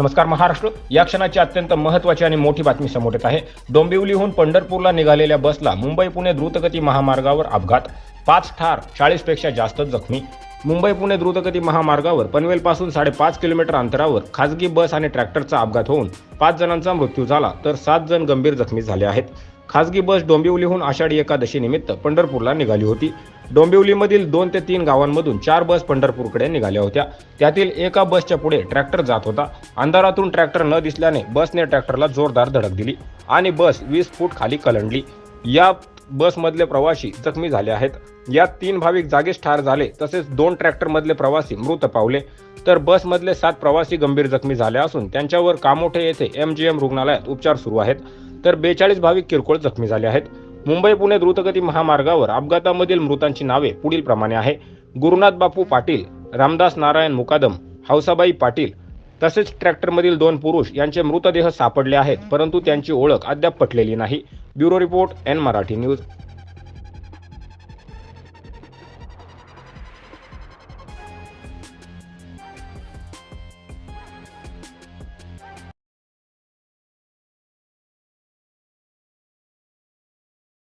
नमस्कार महाराष्ट्र. या क्षणाची अत्यंत महत्त्वाची आणि मोठी बातमी समोर येत आहे. डोंबिवलीहून पंढरपूरला निघालेल्या बसला मुंबई पुणे द्रुतगती महामार्गावर अपघात. पाच ठार चाळीसपेक्षा जास्त जखमी. मुंबई पुणे द्रुतगती महामार्गावर पनवेलपासून साडेपाच किलोमीटर अंतरावर खासगी बस आणि ट्रॅक्टरचा अपघात होऊन पाच जणांचा मृत्यू झाला तर सात जण गंभीर जखमी झाले आहेत. खासगी बस डोंबिवलीहून आषाढी एकादशीनिमित्त पंढरपूरला निघाली होती. डोंबिवलीमधील दोन ते तीन गावांमधून चार बस पंढरपूरकडे निघाल्या होत्या. त्यातील एका बसच्या पुढे ट्रॅक्टर जात होता. अंधारातून ट्रॅक्टर न दिसल्याने बसने ट्रॅक्टरला जोरदार धडक दिली आणि बस वीस फूट खाली कलंडली. या बसमधले प्रवासी जखमी झाले आहेत. यात तीन भाविक जागीच ठार झाले तसेच दोन ट्रॅक्टरमधले प्रवासी मृत पावले. तर बसमधले सात प्रवासी गंभीर जखमी झाले असून त्यांच्यावर कामोठे येथे एम जी एम रुग्णालयात उपचार सुरू आहेत. तर बेचाळीस भाविक किरकोळ जखमी झाले आहेत. मुंबई पुणे द्रुतगती महामार्गावर अपघातामधील मृतांची नावे पुढील प्रमाणे आहे. गुरुनाथ बापू पाटील रामदास नारायण मुकादम हौसाबाई पाटील तसेच ट्रॅक्टरमधील दोन पुरुष यांचे मृतदेह सापडले आहेत परंतु त्यांची ओळख अद्याप पटलेली नाही. Bureau report N Marathi news.